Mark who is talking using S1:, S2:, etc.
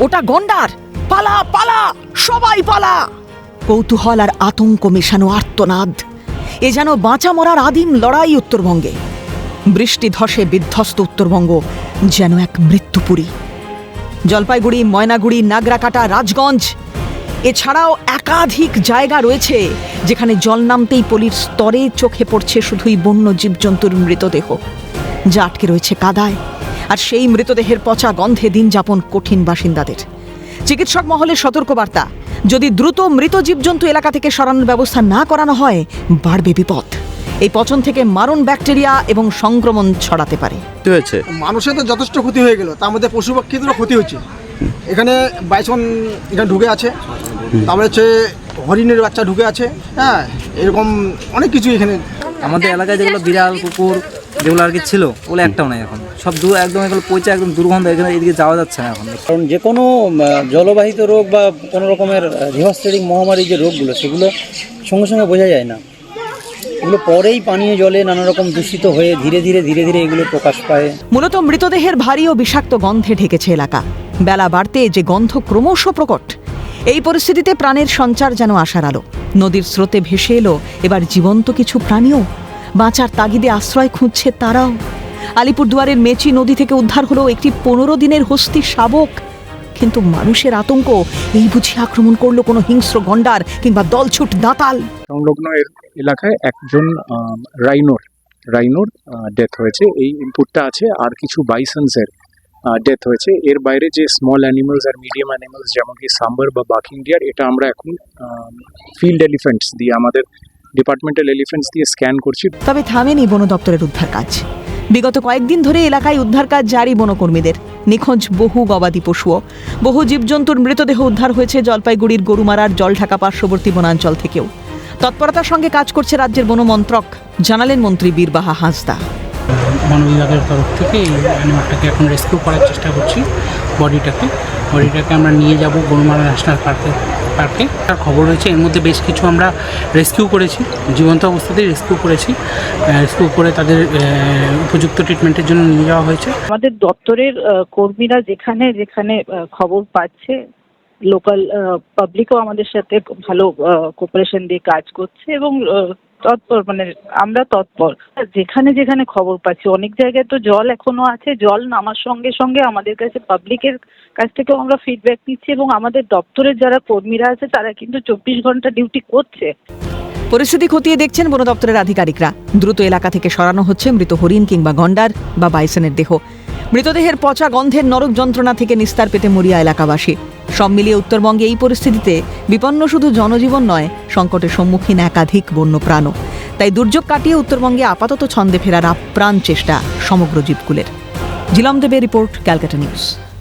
S1: ওটা গন্ডার। পালা পালা, সবাই পালা। কৌতূহল আর আতঙ্ক মেশানো আর্তনাদ। এ যেন বাঁচা মরার আদিম লড়াই উত্তরবঙ্গে। বৃষ্টি ধসে বিধ্বস্ত উত্তরবঙ্গ যেন এক মৃত্যুপুরী। জলপাইগুড়ি, ময়নাগুড়ি, নাগরাকাটা, রাজগঞ্জ এছাড়াও একাধিক জায়গা রয়েছে যেখানে জল নামতেই পলির স্তরে চোখে পড়ছে শুধুই বন্য জীবজন্তুর মৃতদেহ যা আটকে রয়েছে কাদায়। আর সেই মৃতদেহের পচা গন্ধে দিন যাপন কঠিন বাসিন্দাদের। চিকিৎসক মহলের সতর্কবার্তা যদি দ্রুত মৃত জীবজন্তু এলাকা থেকে সরানোর ব্যবস্থা না করানো হয় বাড়বে বিপদ। এই পচন থেকে মারণ ব্যাকটেরিয়া এবং সংক্রমণ ছড়াতে পারে।
S2: হয়েছে।
S3: মানুষের তো যথেষ্ট ক্ষতি হয়ে গেল তার মধ্যে পশু পাখিদেরও ক্ষতি হচ্ছে। এখানে বাইসন এখানে ঢুকে আছে। তারপরে হচ্ছে হরিণের বাচ্চা ঢুকে আছে হ্যাঁ এরকম অনেক কিছু এখানে।
S4: আমাদের এলাকায় যেগুলো বিড়াল কুকুর যেগুলো আর কি ছিল ওগুলো একটাও নাই এখন। সব দূর একদম এগুলো পচে একদম দুর্গন্ধ এখানে এদিকে যাওয়া যাচ্ছে না এখন।
S5: কারণ যে কোনো জলবাহিত রোগ বা কোনো রকমের রিহস্টেরিক মহামারী যে রোগগুলো সেগুলো সঙ্গে সঙ্গে বোঝা যায় না। এগুলো পরেই পানীয় জলে নানা রকম দূষিত হয়ে ধীরে ধীরে ধীরে ধীরে এগুলো প্রকাশ পায়।
S1: মূলত মৃতদেহের ভারী ও বিষাক্ত গন্ধে ঢেকেছে এলাকা। বেলা বাড়তে যে গন্ধ ক্রমশ প্রকট এই পরিস্থিতিতে প্রাণের সঞ্চার যেন আশার আলো। নদীর স্রোতে ভেসে এলো এবার জীবন্ত কিছু প্রাণীও। বাঁচার তাগিদে আশ্রয় খুঁজছে তারাও। আলিপুরদুয়ারের মেচি নদী থেকে উদ্ধার হলো একটি পনেরো দিনের হস্তি শাবক। কিন্তু মানুষের আতঙ্ক, এই বুঝি আক্রমণ করল কোনো হিংস্র গন্ডার কিংবা দলছুট দাতাল।
S6: সংলগ্ন এলাকায় একজন রাইনোর রাইনোর ডেথ হয়েছে। এই ইনপুটটা আছে আর কিছু বাইসন্সের ডেথ হয়েছে। এর বাইরে যে স্মল অ্যানিমালস আর মিডিয়াম অ্যানিমালস যেমন কি সাম্বার বা বাকিং ডিয়ার এটা আমরা এখন ফিল্ড এলিফেন্টস দিয়ে, আমাদের ডিপার্টমেন্টাল এলিফেন্টস দিয়ে স্ক্যান করছি।
S1: তবে থামেনি বন দপ্তরের উদ্ধার কাজ। বিগত কয়েকদিন ধরে এলাকায় উদ্ধার কাজ জারি বনকর্মীদের। নিখোঁজ বহু গবাদি পশুও। বহু জীবজন্তুর মৃতদেহ উদ্ধার হয়েছে জলপাইগুড়ির গরুমারার জলঢাকা পার্শ্ববর্তী বনাঞ্চল থেকেও। তৎপরতার সঙ্গে কাজ করছে রাজ্যের বনমন্ত্রক, জানালেন মন্ত্রী বীরবাহা হাঁসদা।
S7: বন বিভাগের তরফ থেকে এই অ্যানিমালটাকে এখন রেস্কিউ করার চেষ্টা করছি বডিটাকে বডিটাকে আমরা নিয়ে যাব গরুমারা ন্যাশনাল পার্কে পার্কে তার খবর রয়েছে, এর মধ্যে বেশ কিছু আমরা রেস্কিউ করেছি, জীবন্ত অবস্থাতেই রেস্কিউ করেছি। রেস্কিউ করে তাদের উপযুক্ত ট্রিটমেন্টের জন্য নিয়ে যাওয়া হয়েছে।
S8: আমাদের দপ্তরের কর্মীরা যেখানে যেখানে খবর পাচ্ছে লোকাল পাবলিকও আমাদের সাথে ভালো কোপারেশন দিয়ে কাজ করছে এবং তৎপর মানে আমরা তৎপর। যেখানে যেখানে খবর পাচ্ছি, অনেক জায়গায় তো জল এখনও আছে, জল নামার সঙ্গে সঙ্গে আমাদের কাছে পাবলিকের কাছ থেকেও আমরা ফিডব্যাক নিচ্ছি এবং আমাদের দপ্তরের যারা কর্মীরা আছে, তারা কিন্তু চব্বিশ ঘণ্টা ডিউটি করছে।
S1: পরিস্থিতি খতিয়ে দেখছেন বন দপ্তরের আধিকারিকরা। দ্রুত এলাকা থেকে সরানো হচ্ছে মৃত হরিণ কিংবা গন্ডার বা বাইসনের দেহ। মৃতদেহের পচা গন্ধের নরক যন্ত্রণা থেকে নিস্তার পেতে মরিয়া এলাকাবাসী। সব মিলিয়ে উত্তরবঙ্গে এই পরিস্থিতিতে বিপন্ন শুধু জনজীবন নয়, সংকটের সম্মুখীন একাধিক বন্য প্রাণও তাই দুর্যোগ কাটিয়ে উত্তরবঙ্গে আপাতত ছন্দে ফেরার আপ্রাণ চেষ্টা সমগ্র জীবকুলের। জিলম দেবের রিপোর্ট, ক্যালকাটা নিউজ।